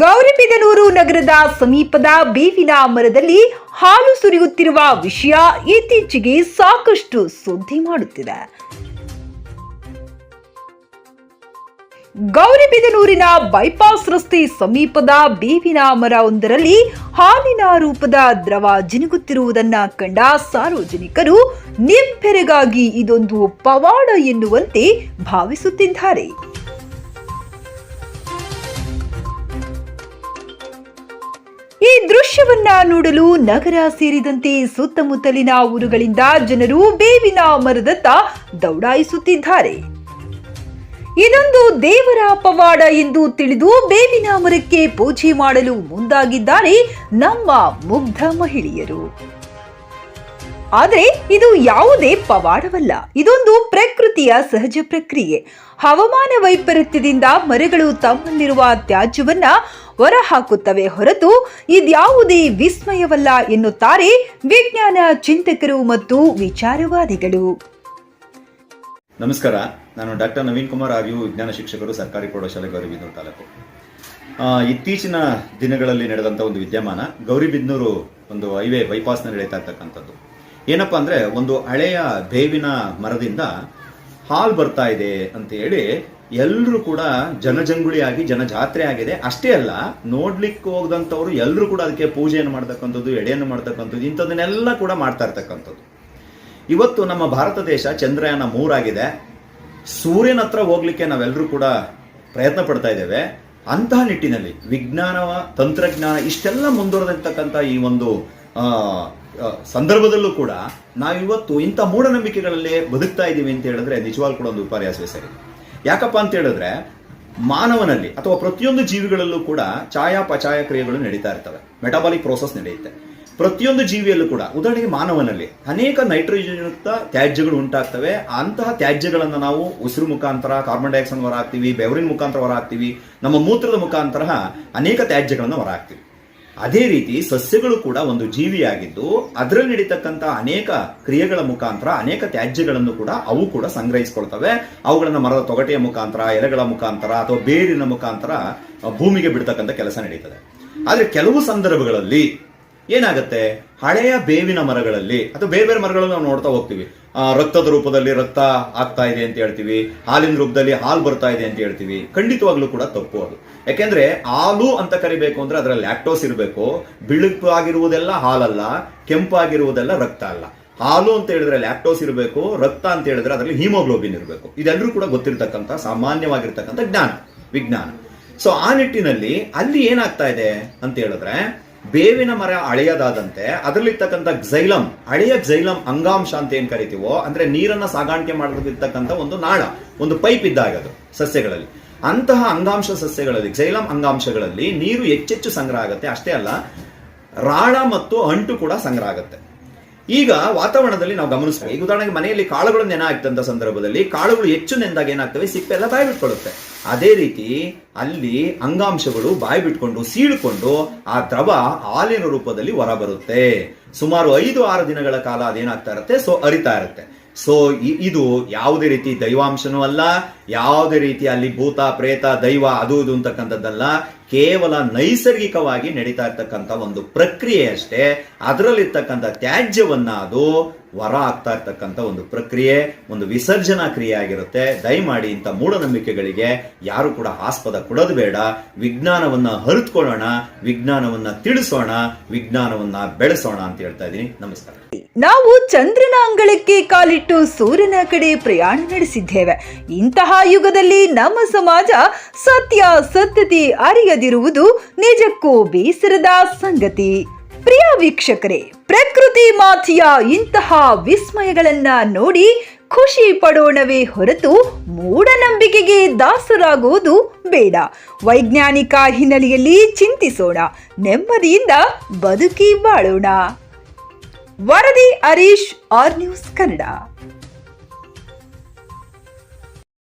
ಗೌರಿಬಿದನೂರು ನಗರದ ಸಮೀಪದ ಬೇವಿನ ಮರದಲ್ಲಿ ಹಾಲು ಸುರಿಯುತ್ತಿರುವ ವಿಷಯ ಇತ್ತೀಚೆಗೆ ಸಾಕಷ್ಟು ಸುದ್ದಿ ಮಾಡುತ್ತಿದೆ. ಗೌರಿಬಿದನೂರಿನ ಬೈಪಾಸ್ ರಸ್ತೆ ಸಮೀಪದ ಬೇವಿನ ಮರ ಒಂದರಲ್ಲಿ ಹಾಲಿನ ರೂಪದ ದ್ರವ ಜಿನುಗುತ್ತಿರುವುದನ್ನ ಕಂಡ ಸಾರ್ವಜನಿಕರು ನಿಬ್ಬೆರಗಾಗಿ ಇದೊಂದು ಪವಾಡ ಎನ್ನುವಂತೆ ಭಾವಿಸುತ್ತಿದ್ದಾರೆ. ದೃಶ್ಯವನ್ನ ನೋಡಲು ನಗರ ಸೇರಿದಂತೆ ಸುತ್ತಮುತ್ತಲಿನ ಊರುಗಳಿಂದ ಜನರು ಬೇವಿನ ಮರದತ್ತ ದೌಡಾಯಿಸುತ್ತಿದ್ದಾರೆ. ಇದೊಂದು ದೇವರ ಪವಾಡ ಎಂದು ತಿಳಿದು ಬೇವಿನ ಮರಕ್ಕೆ ಪೂಜೆ ಮಾಡಲು ಮುಂದಾಗಿದ್ದಾರೆ ನಮ್ಮ ಮುಗ್ಧ ಮಹಿಳೆಯರು. ಆದರೆ ಇದು ಯಾವುದೇ ಪವಾಡವಲ್ಲ. ಇದೊಂದು ಪ್ರಕೃತಿಯ ಸಹಜ ಪ್ರಕ್ರಿಯೆ. ಹವಾಮಾನ ವೈಪರೀತ್ಯದಿಂದ ಮರಗಳು ತಮ್ಮಲ್ಲಿರುವ ತ್ಯಾಜ್ಯವನ್ನ ಹೊರಹಾಕುತ್ತವೆ ಹೊರತು ಇದ್ಯಾವುದೇ ವಿಸ್ಮಯವಲ್ಲ ಎನ್ನುತ್ತಾರೆ ವಿಜ್ಞಾನ ಚಿಂತಕರು ಮತ್ತು ವಿಚಾರವಾದಿಗಳು. ನಮಸ್ಕಾರ. ನಾನು ಡಾಕ್ಟರ್ ನವೀನ್ ಕುಮಾರ್ ಆರ್ಯು ವಿಜ್ಞಾನ ಶಿಕ್ಷಕರು ಸರ್ಕಾರಿ ಪ್ರೌಢಶಾಲೆ ಗೌರಿಬಿದನೂರು ತಾಲೂಕು. ಇತ್ತೀಚಿನ ದಿನಗಳಲ್ಲಿ ನಡೆದಂಥ ಒಂದು ವಿದ್ಯಮಾನ ಗೌರಿಬಿದ್ನೂರು ಒಂದು ಹೈವೇ ಬೈಪಾಸ್ ನಡೀತಾ ಇರ್ತಕ್ಕಂಥದ್ದು ಏನಪ್ಪಾ ಅಂದರೆ ಒಂದು ಹಳೆಯ ಬೇವಿನ ಮರದಿಂದ ಹಾಲು ಬರ್ತಾ ಇದೆ ಅಂತ ಹೇಳಿ ಎಲ್ಲರೂ ಕೂಡ ಜನಜಂಗುಳಿಯಾಗಿ ಜನಜಾತ್ರೆ ಆಗಿದೆ ಅಷ್ಟೇ ಅಲ್ಲ, ನೋಡ್ಲಿಕ್ಕೆ ಹೋಗದಂಥವ್ರು ಎಲ್ಲರೂ ಕೂಡ ಅದಕ್ಕೆ ಪೂಜೆಯನ್ನು ಮಾಡ್ತಕ್ಕಂಥದ್ದು, ಎಡೆಯನ್ನು ಮಾಡ್ತಕ್ಕಂಥದ್ದು ಇಂಥದನ್ನೆಲ್ಲ ಕೂಡ ಮಾಡ್ತಾ ಇರ್ತಕ್ಕಂಥದ್ದು. ಇವತ್ತು ನಮ್ಮ ಭಾರತ ದೇಶ ಚಂದ್ರಯಾನ ಮೂರಾಗಿದೆ. ಸೂರ್ಯನ ಹತ್ರ ಹೋಗ್ಲಿಕ್ಕೆ ನಾವೆಲ್ಲರೂ ಕೂಡ ಪ್ರಯತ್ನ ಪಡ್ತಾ ಇದ್ದೇವೆ. ಅಂತಹ ನಿಟ್ಟಿನಲ್ಲಿ ವಿಜ್ಞಾನ ತಂತ್ರಜ್ಞಾನ ಇಷ್ಟೆಲ್ಲ ಮುಂದುವರೆದಿರ್ತಕ್ಕಂಥ ಈ ಒಂದು ಸಂದರ್ಭದಲ್ಲೂ ಕೂಡ ನಾವಿವತ್ತು ಇಂಥ ಮೂಢನಂಬಿಕೆಗಳಲ್ಲಿ ಬದುಕ್ತಾ ಇದ್ದೀವಿ ಅಂತ ಹೇಳಿದ್ರೆ ನಿಜವಾಗ್ ಕೂಡ ಒಂದು ವಿಪರ್ಯಾಸವೇ ಸರಿ. ಯಾಕಪ್ಪ ಅಂತ ಹೇಳಿದ್ರೆ ಮಾನವನಲ್ಲಿ ಅಥವಾ ಪ್ರತಿಯೊಂದು ಜೀವಿಗಳಲ್ಲೂ ಕೂಡ ಛಾಯಾಪಚಾಯ ಕ್ರಿಯೆಗಳು ನಡೀತಾ ಇರ್ತವೆ. ಮೆಟಾಬಾಲಿಕ್ ಪ್ರೋಸೆಸ್ ನಡೆಯುತ್ತೆ. ಪ್ರತಿಯೊಂದು ಜೀವಿಯಲ್ಲೂ ಕೂಡ, ಉದಾಹರಣೆಗೆ ಮಾನವನಲ್ಲಿ, ಅನೇಕ ನೈಟ್ರೋಜನ್ ಯುಕ್ತ ತ್ಯಾಜ್ಯಗಳು ಉಂಟಾಗ್ತವೆ. ಅಂತಹ ತ್ಯಾಜ್ಯಗಳನ್ನು ನಾವು ಉಸಿರು ಮುಖಾಂತರ ಕಾರ್ಬನ್ ಡೈಆಕ್ಸೈಡ್ ಹೊರ ಹಾಕ್ತೀವಿ, ಬೆವರಿನ ಮುಖಾಂತರ ಹೊರ ಹಾಕ್ತೀವಿ, ನಮ್ಮ ಮೂತ್ರದ ಮುಖಾಂತರ ಅನೇಕ ತ್ಯಾಜ್ಯಗಳನ್ನು ಹೊರ ಹಾಕ್ತೀವಿ. ಅದೇ ರೀತಿ ಸಸ್ಯಗಳು ಕೂಡ ಒಂದು ಜೀವಿಯಾಗಿದ್ದು, ಅದರಲ್ಲಿ ನಡೀತಕ್ಕಂಥ ಅನೇಕ ಕ್ರಿಯೆಗಳ ಮುಖಾಂತರ, ಅನೇಕ ತ್ಯಾಜ್ಯಗಳನ್ನು ಕೂಡ ಅವು ಕೂಡ ಸಂಗ್ರಹಿಸಿಕೊಳ್ತವೆ. ಅವುಗಳನ್ನ ಮರದ ತೊಗಟೆಯ ಮುಖಾಂತರ, ಎಲೆಗಳ ಮುಖಾಂತರ ಅಥವಾ ಬೇರಿನ ಮುಖಾಂತರ ಭೂಮಿಗೆ ಬಿಡ್ತಕ್ಕಂಥ ಕೆಲಸ ನಡೀತದೆ. ಆದರೆ ಕೆಲವು ಸಂದರ್ಭಗಳಲ್ಲಿ ಏನಾಗುತ್ತೆ? ಹಳೆಯ ಬೇವಿನ ಮರಗಳಲ್ಲಿ, ಅಥವಾ ಬೇರೆ ಬೇರೆ ಮರಗಳನ್ನು ನಾವು ನೋಡ್ತಾ ಹೋಗ್ತೀವಿ. ರಕ್ತದ ರೂಪದಲ್ಲಿ ರಕ್ತ ಆಗ್ತಾ ಇದೆ ಅಂತ ಹೇಳ್ತೀವಿ. ಹಾಲಿನ ರೂಪದಲ್ಲಿ ಹಾಲು ಬರ್ತಾ ಇದೆ ಅಂತ ಹೇಳ್ತೀವಿ. ಖಂಡಿತವಾಗ್ಲೂ ಕೂಡ ತಪ್ಪು ಅದು. ಯಾಕೆಂದ್ರೆ ಹಾಲು ಅಂತ ಕರಿಬೇಕು ಅಂದ್ರೆ ಅದರಲ್ಲಿ ಲ್ಯಾಕ್ಟೋಸ್ ಇರಬೇಕು. ಬಿಳುಪು ಆಗಿರುವುದೆಲ್ಲ ಹಾಲಲ್ಲ, ಕೆಂಪಾಗಿರುವುದೆಲ್ಲ ರಕ್ತ ಅಲ್ಲ. ಹಾಲು ಅಂತ ಹೇಳಿದ್ರೆ ಲ್ಯಾಕ್ಟೋಸ್ ಇರಬೇಕು, ರಕ್ತ ಅಂತ ಹೇಳಿದ್ರೆ ಅದರಲ್ಲಿ ಹಿಮೋಗ್ಲೋಬಿನ್ ಇರಬೇಕು. ಇದೆಲ್ಲರೂ ಕೂಡ ಗೊತ್ತಿರತಕ್ಕಂಥ, ಸಾಮಾನ್ಯವಾಗಿರ್ತಕ್ಕಂಥ ಜ್ಞಾನ, ವಿಜ್ಞಾನ. ಸೊ ಆ ನಿಟ್ಟಿನಲ್ಲಿ ಅಲ್ಲಿ ಏನಾಗ್ತಾ ಇದೆ ಅಂತ ಹೇಳಿದ್ರೆ ಬೇವಿನ ಮರ ಹಳೆಯದಾದಂತೆ ಅದರಲ್ಲಿರ್ತಕ್ಕಂಥ ಗ್ಸೈಲಂ ಹಳೆಯ ಗ್ಸೈಲಂ ಅಂಗಾಂಶ ಅಂತ ಏನು ಕರಿತೀವೋ, ಅಂದ್ರೆ ನೀರನ್ನ ಸಾಗಾಣಿಕೆ ಮಾಡೋದಿರ್ತಕ್ಕಂಥ ಒಂದು ನಾಳ, ಒಂದು ಪೈಪ್ ಇದ್ದಾಗ ಅದು ಸಸ್ಯಗಳಲ್ಲಿ. ಅಂತಹ ಅಂಗಾಂಶ ಸಸ್ಯಗಳಲ್ಲಿ ಗ್ಸೈಲಂ ಅಂಗಾಂಶಗಳಲ್ಲಿ ನೀರು ಹೆಚ್ಚೆಚ್ಚು ಸಂಗ್ರಹ ಆಗುತ್ತೆ. ಅಷ್ಟೇ ಅಲ್ಲ, ರಾಳ ಮತ್ತು ಅಂಟು ಕೂಡ ಸಂಗ್ರಹ ಆಗುತ್ತೆ. ಈಗ ವಾತಾವರಣದಲ್ಲಿ ನಾವು ಗಮನಿಸ್ಬೇಕು. ಈಗ ಉದಾಹರಣೆಗೆ ಮನೆಯಲ್ಲಿ ಕಾಳುಗಳು ನೆನ ಆಗ್ತಂತ ಸಂದರ್ಭದಲ್ಲಿ ಕಾಳುಗಳು ಹೆಚ್ಚು ನೆಂದಾಗ ಏನಾಗ್ತವೆ? ಸಿಪ್ಪೆ ಎಲ್ಲ ಬಾಯಿ ಬಿಟ್ಕೊಳ್ಳುತ್ತೆ ಅದೇ ರೀತಿ ಅಲ್ಲಿ ಅಂಗಾಂಶಗಳು ಬಾಯಿ ಬಿಟ್ಕೊಂಡು ಸೀಳ್ಕೊಂಡು ಆ ದ್ರವ ಹಾಲಿನ ರೂಪದಲ್ಲಿ ಹೊರಬರುತ್ತೆ. ಸುಮಾರು ಐದು ಆರು ದಿನಗಳ ಕಾಲ ಅದೇನಾಗ್ತಾ ಇರುತ್ತೆ? ಸೊ, ಅರಿತಾ ಇರುತ್ತೆ. ಸೊ ಇದು ಯಾವುದೇ ರೀತಿ ದೈವಾಂಶನೂ ಅಲ್ಲ, ಯಾವುದೇ ರೀತಿ ಅಲ್ಲಿ ಭೂತ, ಪ್ರೇತ, ದೈವ, ಅದು, ಇದು ಅಂತಕ್ಕಂಥದ್ದಲ್ಲ. ಕೇವಲ ನೈಸರ್ಗಿಕವಾಗಿ ನಡೀತಾ ಇರ್ತಕ್ಕಂಥ ಒಂದು ಪ್ರಕ್ರಿಯೆ ಅಷ್ಟೇ ಅದರಲ್ಲಿರ್ತಕ್ಕಂಥ ತ್ಯಾಜ್ಯವನ್ನ ಅದು ಹೊರ ಆಗ್ತಾ ಇರ್ತಕ್ಕಂಥ ಒಂದು ಪ್ರಕ್ರಿಯೆ, ಒಂದು ವಿಸರ್ಜನಾ ಕ್ರಿಯೆ ಆಗಿರುತ್ತೆ. ದಯಮಾಡಿ ಇಂಥ ಮೂಢನಂಬಿಕೆಗಳಿಗೆ ಯಾರು ಕೂಡ ಆಸ್ಪದ ಕೊಡೋದು ಬೇಡ. ವಿಜ್ಞಾನವನ್ನ ಹರಿತ್ಕೊಳ್ಳೋಣ, ವಿಜ್ಞಾನವನ್ನ ತಿಳಿಸೋಣ, ವಿಜ್ಞಾನವನ್ನ ಬೆಳೆಸೋಣ ಅಂತ ಹೇಳ್ತಾ ಇದ್ದೀನಿ. ನಮಸ್ಕಾರ. ನಾವು ಚಂದ್ರನ ಅಂಗಳಕ್ಕೆ ಕಾಲಿಟ್ಟು ಸೂರ್ಯನ ಕಡೆ ಪ್ರಯಾಣ ನಡೆಸಿದ್ದೇವೆ. ಇಂತಹ ಯುಗದಲ್ಲಿ ನಮ್ಮ ಸಮಾಜ ಸತ್ಯ ಸತ್ಯತೆ ಅರಿಯದಿರುವುದು ನಿಜಕ್ಕೂ ಬೇಸರದ ಸಂಗತಿ. ಪ್ರಿಯ ವೀಕ್ಷಕರೇ, ಪ್ರಕೃತಿ ಮಾತೆಯ ಇಂತಹ ವಿಸ್ಮಯಗಳನ್ನ ನೋಡಿ ಖುಷಿ ಪಡೋಣವೇ ಹೊರತು ಮೂಢನಂಬಿಕೆಗೆ ದಾಸರಾಗುವುದು ಬೇಡ. ವೈಜ್ಞಾನಿಕ ಹಿನ್ನೆಲೆಯಲ್ಲಿ ಚಿಂತಿಸೋಣ, ನೆಮ್ಮದಿಯಿಂದ ಬದುಕಿ ಬಾಳೋಣ. ವರದಿ ಹರೀಶ್, ಆರ್ ನ್ಯೂಸ್ ಕನ್ನಡ.